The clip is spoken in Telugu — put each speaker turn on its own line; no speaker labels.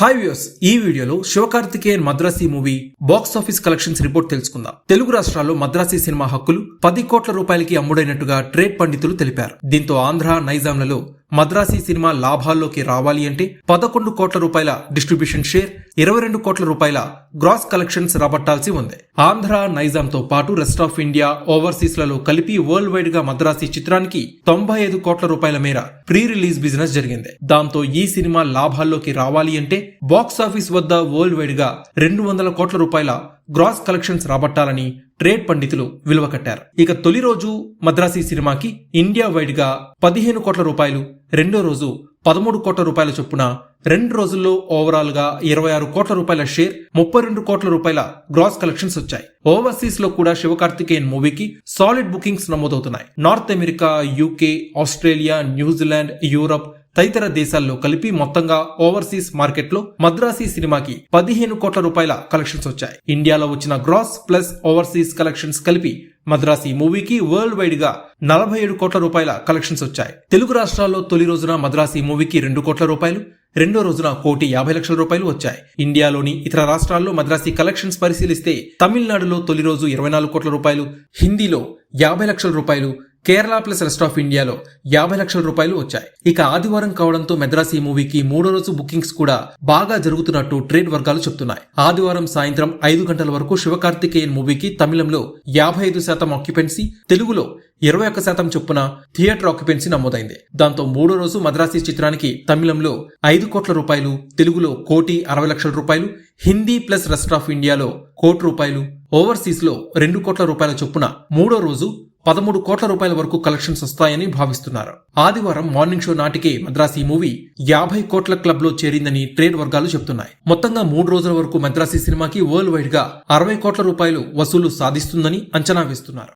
హాయ్ వ్యూస్ ఈ వీడియోలో Sivakarthikeyan Madharaasi movie box office collections report తెలుసుకుందాం. తెలుగు రాష్ట్రాల్లో మద్రాసి సినిమా హక్కులు పది కోట్ల రూపాయలకి అమ్ముడైనట్టుగా ట్రేడ్ పండితులు తెలిపారు. దీంతో ఆంధ్ర నైజాంలలో మద్రాసీ సినిమా లాభాల్లోకి రావాలి అంటే పదకొండు కోట్ల రూపాయల డిస్ట్రిబ్యూషన్ షేర్ ఇరవై రెండు కోట్ల రూపాయల గ్రాస్ కలెక్షన్స్ రాబట్టాల్సి ఉంది. ఆంధ్ర నైజాంతో పాటు రెస్ట్ ఆఫ్ ఇండియా ఓవర్సీస్లలో కలిపి వరల్డ్ వైడ్గా మద్రాసీ చిత్రానికి తొంభై ఐదు కోట్ల రూపాయల మేర ప్రీ రిలీజ్ బిజినెస్ జరిగింది. దాంతో ఈ సినిమా లాభాల్లోకి రావాలి అంటే బాక్స్ ఆఫీస్ వద్ద వరల్డ్ వైడ్గా రెండు వందల కోట్ల రూపాయల గ్రాస్ కలెక్షన్స్ రాబట్టాలని ట్రేడ్ పండితులు విలువ కట్టారు. ఇక తొలి రోజు మద్రాసీ సినిమాకి ఇండియా వైడ్గా పదిహేను కోట్ల రూపాయలు రెండో రోజు పదమూడు కోట్ల రూపాయల చొప్పున రెండు రోజుల్లో ఓవరాల్గా ఇరవై ఆరు కోట్ల రూపాయల షేర్ ముప్పై రెండు కోట్ల రూపాయల గ్రాస్ కలెక్షన్స్ వచ్చాయి. ఓవర్సీస్లో కూడా శివకార్తికేయన్ మూవీకి సాలిడ్ బుకింగ్స్ నమోదవుతున్నాయి. North America UK Australia New Zealand Europe తదితర దేశాల్లో కలిపి మొత్తంగా ఓవర్సీస్ మార్కెట్లో మద్రాసీ సినిమాకి పదిహేను కోట్ల రూపాయల కలెక్షన్స్ వచ్చాయి. ఇండియాలో వచ్చిన గ్రాస్ ప్లస్ ఓవర్సీస్ కలెక్షన్స్ కలిపి మద్రాసి మూవీకి వరల్డ్ వైడ్గా నలభై ఏడు కోట్ల రూపాయల కలెక్షన్స్ వచ్చాయి. తెలుగు రాష్ట్రాల్లో తొలి రోజున మద్రాసీ మూవీకి రెండు కోట్ల రూపాయలు రెండో రోజున కోటి యాభై లక్షల రూపాయలు వచ్చాయి. ఇండియాలోని ఇతర రాష్ట్రాల్లో మద్రాసీ కలెక్షన్స్ పరిశీలిస్తే తమిళనాడులో తొలి రోజు ఇరవై నాలుగు కోట్ల రూపాయలు హిందీలో యాభై లక్షల రూపాయలు కేరళ ప్లస్ రెస్ట్ ఆఫ్ ఇండియాలో యాభై లక్షల రూపాయలు వచ్చాయి. ఇక ఆదివారం కావడంతో మెద్రాసి మూవీకి మూడో రోజు బుకింగ్స్ కూడా బాగా జరుగుతున్నట్టు ట్రేడ్ వర్గాలు చెప్తున్నాయి. ఆదివారం సాయంత్రం ఐదు గంటల వరకు శివకార్తికేయన్ మూవీకి తమిళంలో యాభై ఐదు శాతం ఆక్యుపెన్సీ తెలుగులో ఇరవై ఒక్క శాతం చొప్పున థియేటర్ ఆక్యుపెన్సీ నమోదైంది. దాంతో మూడో రోజు మద్రాసి చిత్రానికి తమిళంలో ఐదు కోట్ల రూపాయలు తెలుగులో కోటి అరవై లక్షల రూపాయలు హిందీ ప్లస్ రెస్ట్ ఆఫ్ ఇండియాలో కోటి రూపాయలు ఓవర్సీస్లో రెండు కోట్ల రూపాయల చొప్పున మూడో రోజు పదమూడు కోట్ల రూపాయల వరకు కలెక్షన్స్ వస్తాయని భావిస్తున్నారు. ఆదివారం మార్నింగ్ షో నాటికే మద్రాసి మూవీ యాభై కోట్ల క్లబ్లో చేరిందని ట్రేడ్ వర్గాలు చెబుతున్నాయి. మొత్తంగా మూడు రోజుల వరకు మద్రాసి సినిమాకి వరల్డ్ వైడ్గా అరవై కోట్ల రూపాయలు వసూలు సాధిస్తుందని అంచనా వేస్తున్నారు.